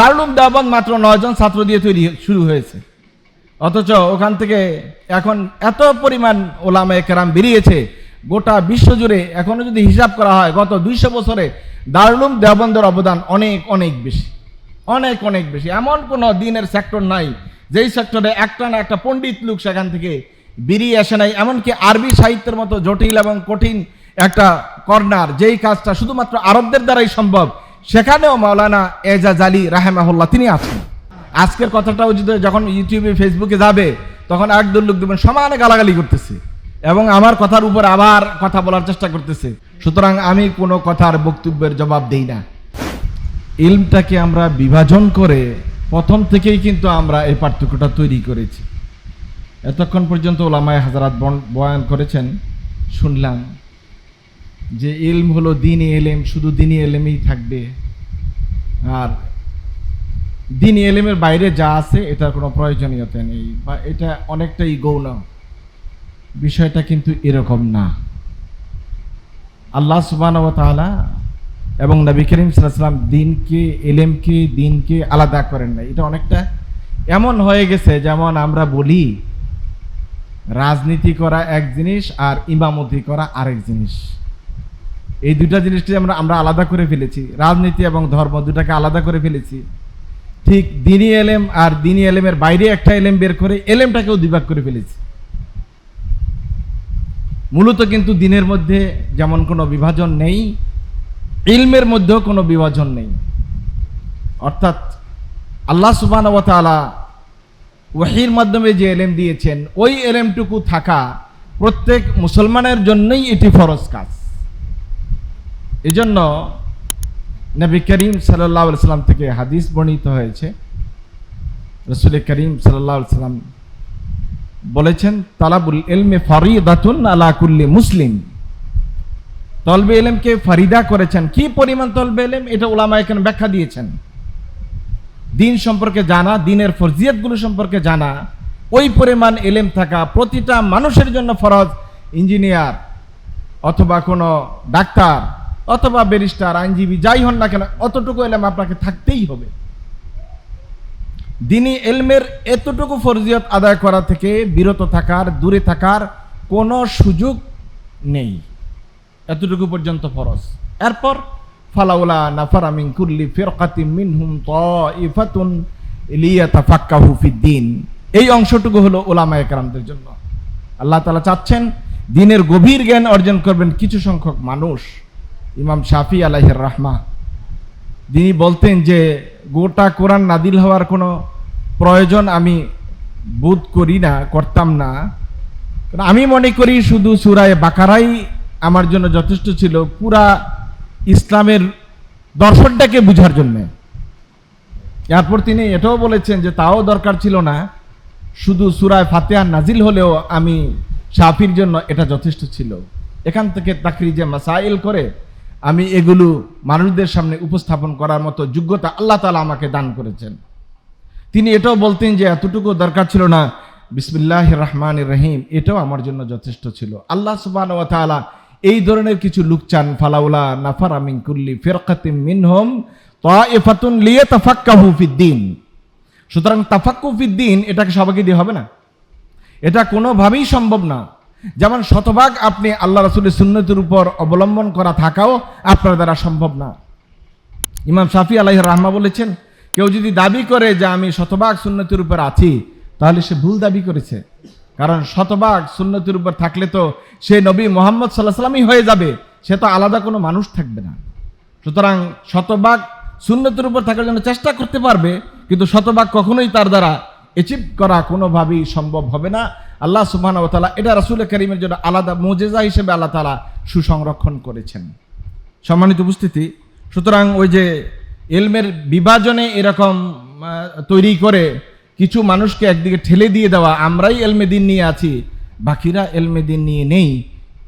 দারুলুম দেওয়ান মাত্র নয়জন ছাত্র দিয়ে তৈরি শুরু হয়েছে। অথচ ওখান থেকে এখন এত পরিমাণ ওলামায়ে কেরাম বেরিয়েছে, গোটা বিশ্বজুড়ে এখনও যদি হিসাব করা হয়, গত দুইশো বছরে দারুলুম দেওবন্দের অবদান অনেক অনেক বেশি। অনেক অনেক বেশি। এমন কোনো দিনের সেক্টর নাই, যেই সেক্টরে একটা না একটা পণ্ডিত লোক সেখান থেকে বেরিয়ে আসে নাই। এমনকি আরবি সাহিত্যের মতো জটিল এবং কঠিন একটা কর্নার, যেই কাজটা শুধুমাত্র আরবদের দ্বারাই সম্ভব সেখানেও মাওলানা এজাজ আলী রাহেমাহুল্লাহ তিনি আছেন। আজকের কথাটাও যদি যখন ইউটিউবে ফেসবুকে যাবে, তখন একদল লোক দেখবেন সমানে গালাগালি করতেছে এবং আমার কথার উপর আবার কথা বলার চেষ্টা করতেছে। সুতরাং আমি কোনো কথার বক্তব্যের জবাব দেই না। ইলমটাকে আমরা বিভাজন করে প্রথম থেকেই কিন্তু আমরা এই পার্থক্যটা তৈরি করেছি। এতক্ষণ পর্যন্ত ওলামায় হাজারাত বয়ান করেছেন, শুনলাম। যে ইলম হলো দিনই এলেম, শুধু দিনই এলেমেই থাকবে। আর দিন এলেমের বাইরে যা আছে, এটার কোনো প্রয়োজনীয়তা নেই। বা এটা অনেকটাই গৌণ। বিষয়টা কিন্তু এরকম না। আল্লাহ সুবান তাআলা এবং নবী করিম সাল্লাম দিনকে, এলেমকে, দিনকে আলাদা করেন না এটা অনেকটা এমন হয়ে গেছে, যেমন আমরা বলি, রাজনীতি করা এক জিনিস আর ইমামতি করা আরেক জিনিস। এই দুটা জিনিসকে আমরা আমরা আলাদা করে ফেলেছি। রাজনীতি এবং ধর্ম দুটাকে আলাদা করে ফেলেছি। ঠিক দিনই এলেম আর দিনই এলেমের বাইরে একটা এলেম বের করে এলেমটাকেও দুভাগ করে ফেলেছি। মূলত কিন্তু দিনের মধ্যে যেমন কোনো বিভাজন নেই, ইলমের মধ্যেও কোনো বিভাজন নেই। অর্থাৎ আল্লাহ সুবান তাআলা ওয়াহির মাধ্যমে যে এলেম দিয়েছেন, ওই এলেমটুকু থাকা প্রত্যেক মুসলমানের জন্যই এটি ফরজ কাজ। এজন্য নবী করিম সাল্লাহ সাল্লাম থেকে হাদিস বর্ণিত হয়েছে। রসুল করিম সাল্লাহ সাল্লাম বলেছেন, তালাবুল এলমে ফরিদাতুন আলা কুল্লি মুসলিম। তলবে এলেমকে ফারিদা করেছেন। কি পরিমাণ তলবে এলেম এটা ওলামা এখানে ব্যাখ্যা দিয়েছেন। দিন সম্পর্কে জানা, দিনের ফরজিয়তগুলো সম্পর্কে জানা, ওই পরিমাণ এলেম থাকা প্রতিটা মানুষের জন্য ফরজ। ইঞ্জিনিয়ার অথবা কোনো ডাক্তার অথবা ব্যারিস্টার, আইনজীবী, যাই হন না কেন, অতটুকু এলেম আপনাকে থাকতেই হবে। দিনী এলমের এতটুকু ফরজিয়ত আদায় করা থেকে বিরত থাকার, দূরে থাকার কোনো সুযোগ নেই। এতটুকু পর্যন্ত ফরজ। এরপর, ফালাউলা নাফারা মিন কুল্লি ফিরকাতিম মিনহুম তাইফাতুন লিয়াতাফাক্কাহু ফিদ্দিন। এই অংশটুকু হলো ওলামায়ে কেরামদের জন্য। আল্লাহ তাআলা চাচ্ছেন দিনের গভীর জ্ঞান অর্জন করবেন কিছু সংখ্যক মানুষ। ইমাম শাফি আলাইহির রাহমা। তিনি বলতেন যে, গোটা কোরআন নাদিল হওয়ার কোনো প্রয়োজন আমি বোধ করি না, করতাম না। আমি মনে করি শুধু সুরায় বাকারাই আমার জন্য যথেষ্ট ছিল, পুরা ইসলামের দর্শনটাকে বুঝার জন্য। এরপর তিনি এটাও বলেছেন যে, তাও দরকার ছিল না, শুধু সুরায় ফাতেহার নাজিল হলেও আমি সাফির জন্য এটা যথেষ্ট ছিল। এখান থেকে তাকরি যে মাসাইল করে আমি এগুলো মানুষদের সামনে উপস্থাপন করার মতো যোগ্যতা আল্লাহ তালা আমাকে দান করেছেন। তিনি এটাও বলতেন যে, এতটুকু দরকার ছিল না। বিসমিল্লাহ রহমান রহিম। এটাও আমার জন্য যথেষ্ট ছিল। আল্লাহ সুবান ও তাআলা এই ধরনের কিছু লুক চান, ফালাউলা নাফার আমিন কুল্লি ফিরকাতিম মিনহুম তাইফাতুন লিয়াতাফাক্কাহু ফিদ্দিন সুতরাং তাফাক্কু ফিদ্দিন এটাকে সবাইকে দিয়ে হবে না। এটা কোনোভাবেই সম্ভব না। যেমন শতভাগ আপনি আল্লাহ রসুলের সুন্নতির উপর অবলম্বন করা থাকাও আপনার দ্বারা সম্ভব না। ইমাম শাফি আলাহ রাহমা বলেছেন, কেউ যদি দাবি করে যে আমি শতভাগ সুন্নতির উপর আছি, তাহলে সে ভুল দাবি করেছে। কারণ শতভাগ সুন্নতির উপর থাকলে তো সে নবী মোহাম্মদ সাল্লাহ সাল্লামই হয়ে যাবে, সে তো আলাদা কোনো মানুষ থাকবে না। সুতরাং শতভাগ সুন্নতির উপর থাকার জন্য চেষ্টা করতে পারবে, কিন্তু শতভাগ কখনোই তার দ্বারা অ্যাচিভ করা কোনোভাবেই সম্ভব হবে না। আল্লাহ সুবহান ও তাআলা এটা রাসূল করিমের জন্য আলাদা মোজেজা হিসেবে আল্লাহ তাআলা সুসংরক্ষণ করেছেন। সম্মানিত উপস্থিতি, সুতরাং ওই যে এলমের বিভাজনে এরকম তৈরি করে কিছু মানুষকে একদিকে ঠেলে দিয়ে দেওয়া, আমরাই এলমে দিন নিয়ে আছি, বাকিরা এলমে দিন নিয়ে নেই,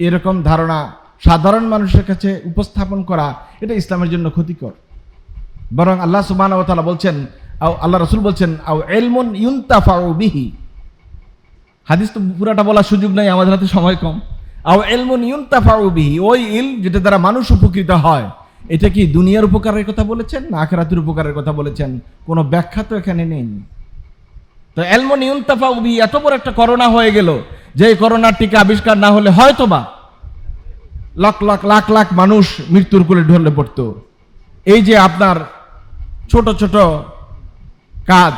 এরকম ধারণা সাধারণ মানুষের কাছে উপস্থাপন করা, এটা ইসলামের জন্য ক্ষতিকর। বরং আল্লাহ সুবাহ বলছেন আল্লাহ রসুল বলছেন, আও এলমন ইউন্তাফাউ বিহি। হাদিস তো পুরাটা বলার সুযোগ নাই, আমাদের হাতে সময় কম। আও এলমন ইউন্তাফাউ বিহি। ওই ইল যেটা দ্বারা মানুষ উপকৃত হয়, এটা কি দুনিয়ার উপকারের কথা বলেছেন না আখেরাতের উপকারের কথা বলেছেন? কোনো ব্যাখ্যা তো এখানে নেই। তো এলমোনিউনতাফা উবি এত বড় একটা করোনা হয়ে গেল, যে করোনার টিকা আবিষ্কার না হলে হয়তো বা লাখ লাখ লাখ লাখ মানুষ মৃত্যুর কোলে ঢলে পড়তো। এই যে আপনার ছোট ছোট কাজ,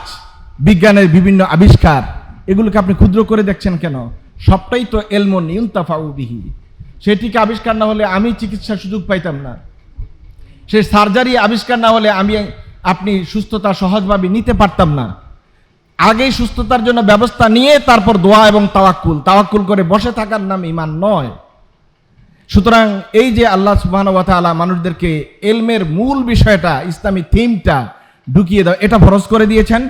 বিজ্ঞানের বিভিন্ন আবিষ্কার, এগুলোকে আপনি ক্ষুদ্র করে দেখছেন কেন? সবটাই তো এলমো নিউন্তাফা উবিহি সেটিকে আবিষ্কার না হলে আমি চিকিৎসার সুযোগ পাইতাম না। সে সার্জারি আবিষ্কার না হলে আমি, আপনি সুস্থতা সহজভাবে নিতে পারতাম না। আগেই সুস্থতার জন্য ব্যবস্থা নিয়ে তারপর দোয়া এবং তাওয়াক্কুল। তাওয়াক্কুল করে বসে থাকার নাম ইমান নয়। সুতরাং এই যে আল্লাহ তাআলা মানুষদেরকে এলমের মূল বিষয়টা, ইসলামী থিমটা ঢুকিয়ে দাও, এটা ফরজ করে দিয়েছেন।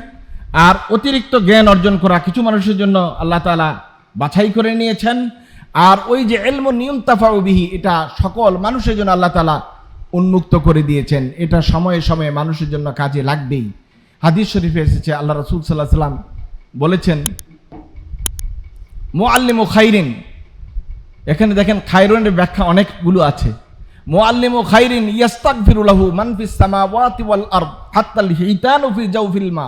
আর অতিরিক্ত জ্ঞান অর্জন করা কিছু মানুষের জন্য আল্লাহ তাআলা বাছাই করে নিয়েছেন। আর ওই যে এলম নিয়ম বিহি, এটা সকল মানুষের জন্য আল্লাহ তাআলা উন্মুক্ত করে দিয়েছেন। এটা সময়ে সময়ে মানুষের জন্য কাজে লাগবেই। হাদিস শরীফে এসেছে, আল্লাহ রসুল সাল্লাহ সাল্লাম বলেছেন ও খাইরিন। এখানে দেখেন খাইরনের ব্যাখ্যা অনেকগুলো আছে। মোয়াল্লিম খাইরিন ইয়াস্তাক ফিরুলাহু মানফিস সামাওয়াতি ওয়াল আরদ হাত্তাল হিতানু ফি জাওফিল মা।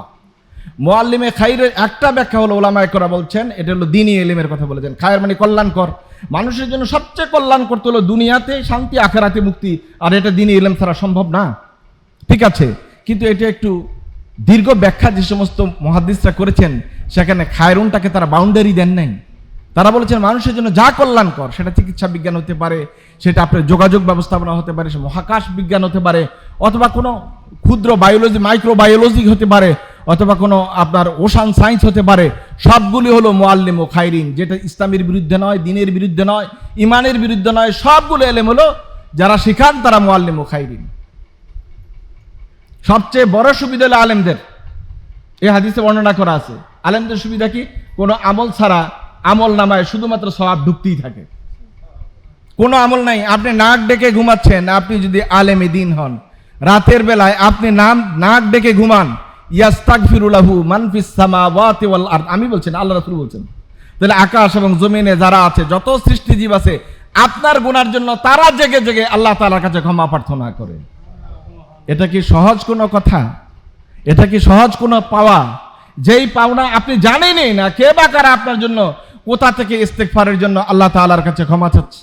মোয়াল্লিমে খাইরের একটা ব্যাখ্যা হলো ওলামায়ে করা বলছেন, এটা হলো দিনই এলিমের কথা বলেছেন। খায়ের মানে কল্যাণকর। মানুষের জন্য সবচেয়ে কল্যাণ করতে হলো দুনিয়াতে শান্তি, আখেরাতে মুক্তি। আর এটা দিনই এলেম ছাড়া সম্ভব না। ঠিক আছে, কিন্তু এটা একটু দীর্ঘ ব্যাখ্যা যে সমস্ত মহাদিসরা করেছেন, সেখানে খায়রুনটাকে তারা বাউন্ডারি দেন নাই। তারা বলেছেন, মানুষের জন্য যা কল্যাণকর, সেটা চিকিৎসা বিজ্ঞান হতে পারে, সেটা আপনার যোগাযোগ ব্যবস্থাপনা হতে পারে সে মহাকাশ বিজ্ঞান হতে পারে, অথবা কোনো ক্ষুদ্র বায়োলজি মাইক্রো বায়োলজি হতে পারে, অথবা কোনো আপনার ওশান সায়েন্স হতে পারে, সবগুলি হলো মোয়াল্লিম ও খাইরিন, যেটা ইসলামের বিরুদ্ধে নয়, দিনের বিরুদ্ধে নয়, ইমানের বিরুদ্ধে নয়, সবগুলো এলেম হলো যারা শিখান তারা মোয়াল্লিম ও খাইরিন। সবচেয়ে বড় সুবিধা হলো আলেমদের। এই হাদিসে বর্ণনা করা আছে। আলেমদের সুবিধা কি? কোনো আমল ছাড়া আমল নামায় শুধুমাত্র সবাব ঢুকতেই থাকে। কোনো আমল নাই, আপনি নাক ডেকে ঘুমাচ্ছেন, আপনি যদি আলেমে দিন হন, রাতের বেলায় আপনি নাম, নাক ডেকে ঘুমান, ইয়াস্তাগফিরুলাহু মান ফিস সামাওয়াতি ওয়াল আরদ। আমি বলছেন আল্লাহ রাসূল বলছেন। তাহলে আকাশ এবং জমিনে যারা আছে, যত সৃষ্টিজীব আছে, আপনার গুনার জন্য তারা জেগে জেগে আল্লাহ তাআলার কাছে ক্ষমা প্রার্থনা করে। এটা কি সহজ কোনো কথা? এটা কি সহজ কোনো পাওয়া? যেই পাওনা আপনি জানেনই না, কে বা কারা আপনার জন্য কোথা থেকে ইস্তেকফারের জন্য আল্লাহ তাআলার কাছে ক্ষমা চাচ্ছে?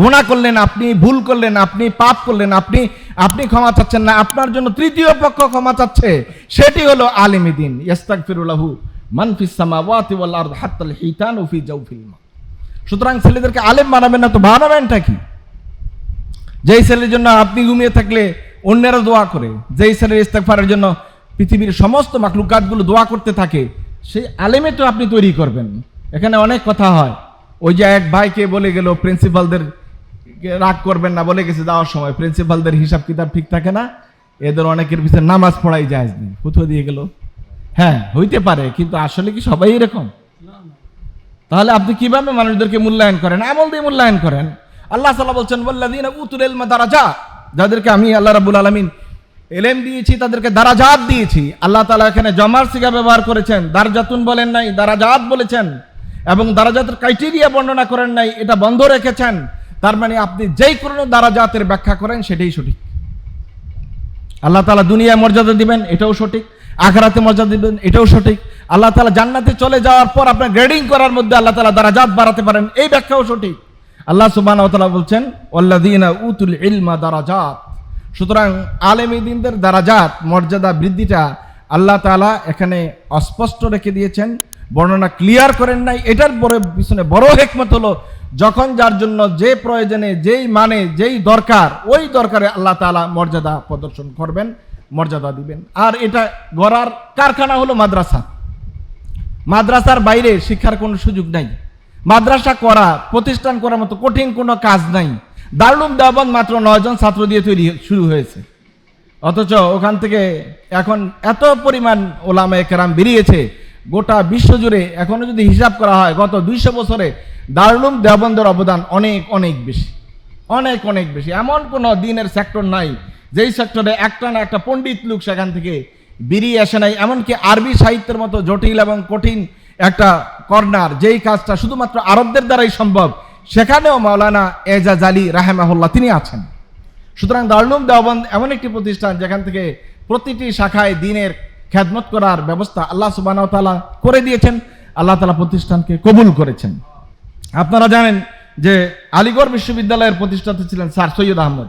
গুণা করলেন আপনি, ভুল করলেন আপনি, পাপ করলেন আপনি আপনি ক্ষমা চাচ্ছেন না, আপনার জন্য তৃতীয় পক্ষ ক্ষমা চাচ্ছে, সেটি হলো আলিমি দিন। ইস্তাগফিরুল্লাহু ফিস সামাওয়াতি ওয়াল আরদ হাত্তাল হিতানু ফি জাওফিল মা সুতরাং ছেলেদেরকে আলেম বানাবেন না তো বানাবেনটা কি? যেই ছেলের জন্য আপনি ঘুমিয়ে থাকলে অন্যেরা দোয়া করে, যেই ছেলের ইস্তেকফারের জন্য পৃথিবীর সমস্ত মাকলুকাতগুলো দোয়া করতে থাকে, সেই আলেমে তো আপনি তৈরি করবেন। এখানে অনেক কথা হয়। ওই যে এক ভাইকে বলে গেল, প্রিন্সিপালদের রাগ করবেন না। বলে গেছে যাওয়ার সময়। প্রিন্সিপালদের হিসাব কিতাব ঠিক থাকে না। এদের অনেকের পিছনে নামাজ পড়াই যায় কোথাও দিয়ে গেল। হ্যাঁ হইতে পারে, কিন্তু আসলে কি সবাই এরকম? তাহলে আপনি কীভাবে মানুষদেরকে মূল্যায়ন করেন? আমল দিয়ে মূল্যায়ন করেন। আল্লাহ সাল্লাহ বলছেন বল্লাদিন উতুল দারাজা। যাদেরকে আমি আল্লাহ রাবুল আলমিন এলেম দিয়েছি, তাদেরকে দারাজাত দিয়েছি। আল্লাহ তালা এখানে জমার সিগা ব্যবহার করেছেন। দারজাতুন বলেন নাই, দারাজাত বলেছেন। এবং দারাজাতের ক্রাইটেরিয়া বর্ণনা করেন নাই, এটা বন্ধ রেখেছেন। তার মানে আপনি যেই কোনো দারাজাতের ব্যাখ্যা করেন, সেটাই সঠিক। আল্লাহ তালা দুনিয়ায় মর্যাদা দিবেন, এটাও সঠিক। আখরাতে মর্যাদা দিবেন, এটাও সঠিক। আল্লাহ তালা জান্নাতে চলে যাওয়ার পর আপনার গ্রেডিং করার মধ্যে আল্লাহ তালা দারাজাত বাড়াতে পারেন, এই ব্যাখ্যাও সঠিক। আল্লাহ সুবাহ বলছেন ওল্লাদিনা উতুল ইলমা দারাজাত। সুতরাং আলেমী দিনদের দারাজাত মর্যাদা বৃদ্ধিটা আল্লাহ তালা এখানে অস্পষ্ট রেখে দিয়েছেন। বর্ণনা ক্লিয়ার করেন নাই, এটার বড় পিছনে বড় হেকমত হলো, যখন যার জন্য যে প্রয়োজনে, যেই মানে যেই দরকার, ওই দরকারে আল্লাহ তালা মর্যাদা প্রদর্শন করবেন, মর্যাদা দিবেন। আর এটা গড়ার কারখানা হলো মাদ্রাসা। মাদ্রাসার বাইরে শিক্ষার কোনো সুযোগ নাই। মাদ্রাসা করা, প্রতিষ্ঠান করার মতো কঠিন কোনো কাজ নাই। দারুলুম দেওয়ান মাত্র নয়জন ছাত্র দিয়ে তৈরি শুরু হয়েছে। অথচ ওখান থেকে এখন এত পরিমাণ ওলামা কেরাম বেরিয়েছে গোটা বিশ্ব জুড়ে এখনও যদি হিসাব করা হয়, গত দুইশো বছরে দারুলুম দেওবন্দের অবদান অনেক অনেক বেশি। অনেক অনেক বেশি। এমন কোনো দিনের সেক্টর নাই, যেই সেক্টরে একটা না একটা পণ্ডিত লোক সেখান থেকে বেরিয়ে আসে নাই, এমনকি আরবি সাহিত্যের মতো জটিল এবং কঠিন একটা কর্নার, যেই কাজটা শুধুমাত্র আরবদের দ্বারাই সম্ভব, সেখানেও মাওলানা এজাজ আলী রাহেমাহুল্লাহ তিনি আছেন। সুতরাং দারুলুম দেওবন্দ এমন একটি প্রতিষ্ঠান যেখান থেকে প্রতিটি শাখায় দিনের খ্যাদমত করার ব্যবস্থা আল্লাহ সুবাহ তালা করে দিয়েছেন। আল্লাহ তালা প্রতিষ্ঠানকে কবুল করেছেন। আপনারা জানেন যে আলিগড় বিশ্ববিদ্যালয়ের প্রতিষ্ঠাতা ছিলেন স্যার সৈয়দ আহমদ।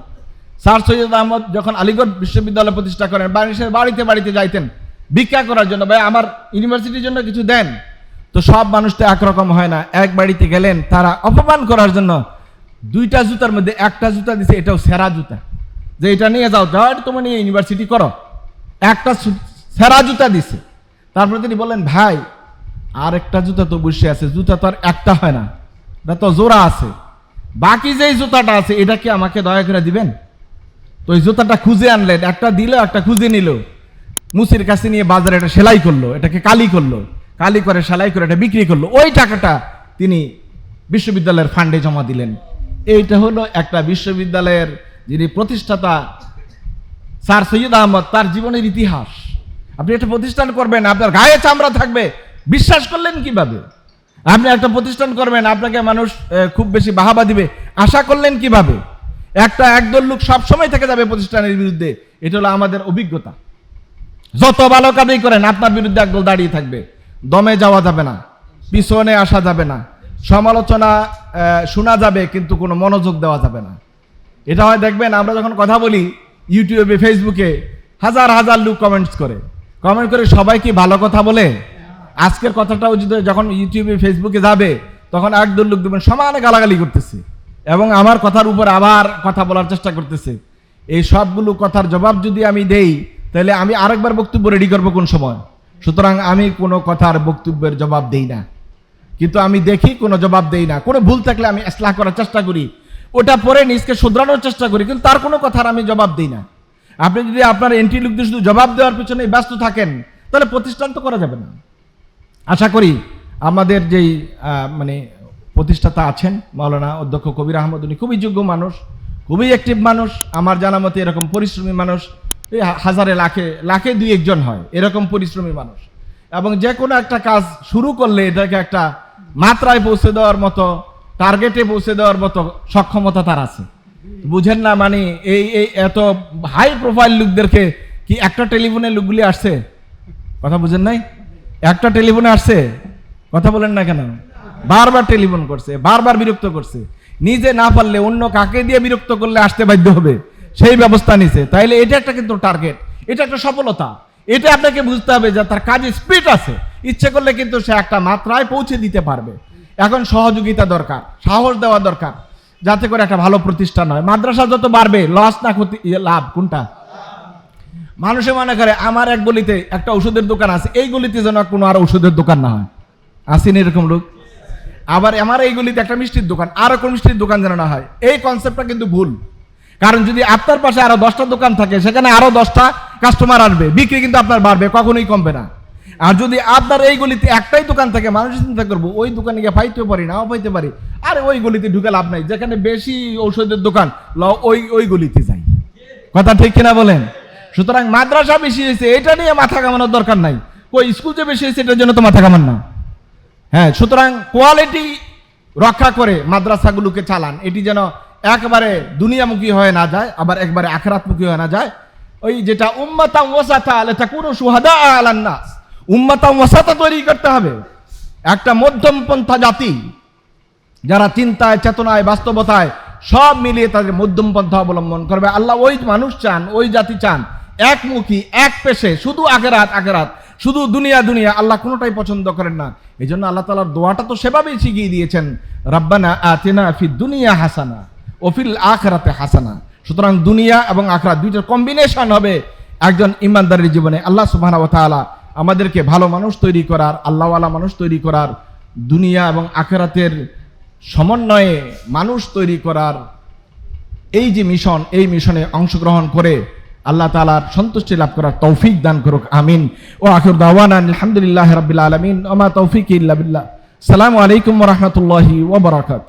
স্যার সৈয়দ আহমদ যখন আলিগড় বিশ্ববিদ্যালয় প্রতিষ্ঠা করেন মানুষের বাড়িতে বাড়িতে যাইতেন, ভিক্ষা করার জন্য, ভাই, আমার ইউনিভার্সিটির জন্য কিছু দেন, তো সব মানুষ তো একরকম হয় না। এক বাড়িতে গেলেন, তারা অপমান করার জন্য দুইটা জুতার মধ্যে একটা জুতা দিছে, এটাও সেরা জুতা। যে এটা নিয়ে যাও যাও তোমার নিয়ে ইউনিভার্সিটি করো। একটা সেরা জুতা দিছে। তারপরে তিনি বললেন, ভাই আর একটা জুতা তো বসে আছে, জুতা তো আর একটা হয় না, এটা তো জোড়া আছে। বাকি যেই জুতাটা আছে, এটা কি আমাকে দয়া করে দিবেন? তো ওই জুতাটা খুঁজে আনলেন একটা দিল, একটা খুঁজে নিল। মুসির কাছে নিয়ে বাজারে এটা সেলাই করল, এটাকে কালি করল, কালি করে, সেলাই করে, এটা বিক্রি করল। ওই টাকাটা তিনি বিশ্ববিদ্যালয়ের ফান্ডে জমা দিলেন। এইটা হলো একটা বিশ্ববিদ্যালয়ের যিনি প্রতিষ্ঠাতা, স্যার সৈয়দ আহমদ, তার জীবনের ইতিহাস। আপনি একটা প্রতিষ্ঠান করবেন, আপনার গায়ে চামড়া থাকবে। বিশ্বাস করলেন কীভাবে? আপনি একটা প্রতিষ্ঠান করবেন, আপনাকে মানুষ খুব বেশি বাহাবা দিবে। আশা করলেন কীভাবে? একটা একদল লোক সবসময় থেকে যাবে প্রতিষ্ঠানের বিরুদ্ধে। এটা হলো আমাদের অভিজ্ঞতা। যত ভালো কাজই করেন, আপনার বিরুদ্ধে একদল দাঁড়িয়ে থাকবে। দমে যাওয়া যাবে না, পিছনে আসা যাবে না। সমালোচনা শোনা যাবে, কিন্তু কোনো মনোযোগ দেওয়া যাবে না। এটা হয়, দেখবেন, আমরা যখন কথা বলি, ইউটিউবে, ফেসবুকে, হাজার হাজার লোক কমেন্টস করে। কমেন্ট করে সবাই কি ভালো কথা বলে? আজকের কথাটাও যদি যখন ইউটিউবে ফেসবুকে যাবে, তখন একদল লোক দেখবেন সমানে গালাগালি করতেছে। এবং আমার কথার উপর আবার কথা বলার চেষ্টা করতেছে। এই সবগুলো কথার জবাব যদি আমি দেই, তাহলে আমি আরেকবার বক্তব্য রেডি করব কোন সময়? সুতরাং আমি কোনো কথার বক্তব্যের জবাব দেই না। কিন্তু আমি দেখি কোনো জবাব দেই না। কোনো ভুল থাকলে আমি ইসলাহ করার চেষ্টা করি। ওটা পরে নিজকে শুধরানোর চেষ্টা করি, কিন্তু তার কোনো কথার আমি জবাব দিই না। আপনি যদি আপনার এন্ট্রি লোকদের শুধু জবাব দেওয়ার পিছনে ব্যস্ত থাকেন, তাহলে প্রতিষ্ঠান তো করা যাবে না। আশা করি আমাদের যেই মানে প্রতিষ্ঠাতা আছেন, মাওলানা অধ্যক্ষ কবির আহমদ, উনি খুবই যোগ্য মানুষ, খুবই অ্যাক্টিভ মানুষ, আমার জানা মতে এরকম পরিশ্রমী মানুষ হাজারে লাখে লাখে দুই একজন হয়, এরকম পরিশ্রমী মানুষ। এবং যে কোনো একটা কাজ শুরু করলে এটাকে একটা মাত্রায় পৌঁছে দেওয়ার মতো টার্গেটে পৌঁছে দেওয়ার মতো সক্ষমতা তার আছে। বুঝেন না মানে এই এই এত হাই প্রোফাইল লোকদেরকে কি একটা টেলিফোনে লোকগুলি আসছে? কথা বুঝেন নাই? একটা টেলিফোনে আসছে? কথা বলেন না কেন? বারবার টেলিফোন করছে, বারবার বিরক্ত করছে। নিজে না পারলে অন্য কাকে দিয়ে বিরক্ত করলে আসতে বাধ্য হবে? সেই ব্যবস্থা নিছে। তাইলে এটা একটা কিন্তু টার্গেট এটা একটা সফলতা। এটা আপনাকে বুঝতে হবে যে তার কাজে স্পিড আছে। ইচ্ছে করলে কিন্তু সে একটা মাত্রায় পৌঁছে দিতে পারবে। এখন সহযোগিতা দরকার, সাহস দেওয়া দরকার। যাতে করে একটা ভালো প্রতিষ্ঠান হয়। মাদ্রাসা যত বাড়বে লস না ক্ষতি ইয়ে, লাভ কোনটা? মানুষে মনে করে আমার এক গলিতে একটা ওষুধের দোকান আছে এই গলিতে যেন কোনো আর ওষুধের দোকান না হয়। আসেন এরকম লোক? আবার আমার এই গলিতে একটা মিষ্টির দোকান আর কোন মিষ্টির দোকান যেন না হয়। এই কনসেপ্টটা কিন্তু ভুল। কারণ যদি আপনার পাশে আরও দশটা দোকান থাকে সেখানে আরও দশটা কাস্টমার আসবে বিক্রি কিন্তু আপনার বাড়বে কখনোই কমবে না। আর যদি আপনার এই গলিতে একটাই দোকান থাকে, মানুষ চিন্তা করব, ওই দোকানে গিয়ে পাইতেও পারি, নাও পাইতে পারি। আরে ওই গলিতে ঢুকে লাভ নাই, যেখানে বেশি ঔষধের দোকান ওই ওই গলিতে যাই। কথা ঠিক কিনা বলেন? সুতরাং মাদ্রাসা বেশি হয়েছে, এটা নিয়ে মাথা কামানোর দরকার নাই। কই, স্কুল যে বেশি হয়েছে, এটার জন্য তো মাথা কামান না। হ্যাঁ সুতরাং কোয়ালিটি রক্ষা করে মাদ্রাসাগুলোকে চালান। এটি যেন একবারে দুনিয়ামুখী হয়ে না যায়, আবার একবারে আখরাতমুখী হয়ে না যায়। ওই যেটা উম্মাতা ওয়াসাতা লেটা কোনো সুহাদা আলান নাস উম্মাতা ওয়াসাতা তৈরি করতে হবে। একটা মধ্যমপন্থা জাতি, যারা চিন্তায়, চেতনায়, বাস্তবতায় সব মিলিয়ে তাদের মধ্যম পন্থা অবলম্বন করবে। আল্লাহ ওই মানুষ চান, ওই জাতি চান। একমুখী, এক পেশে, শুধু আগেরাত আগেরাত শুধু দুনিয়া দুনিয়া। আল্লাহ কোনোটাই পছন্দ করেন না। এই জন্য আল্লাহ তালার দোয়াটা তো সেভাবেই শিখিয়ে দিয়েছেন, রাব্বানা আতিনা ফি দুনিয়া হাসানা ওফিল আখরাতে হাসানা। সুতরাং দুনিয়া এবং আখরাত দুইটার কম্বিনেশন হবে একজন ইমানদারের জীবনে। আল্লাহ সুবাহ তাআলা আমাদেরকে ভালো মানুষ তৈরি করার, আল্লাহওয়ালা মানুষ তৈরি করার, দুনিয়া এবং আখেরাতের সমন্বয়ে মানুষ তৈরি করার এই যে মিশন এই মিশনে অংশগ্রহণ করে আল্লাহ তালার সন্তুষ্টি লাভ করার তৌফিক দান করুক, আমিন। ও আখর দাওয়ান আলহামদুলিল্লাহ রাবিল আলমিন ওমা তৌফিক ইল্লা সালামু আলাইকুম রহমতুল্লাহি ওবরাকাত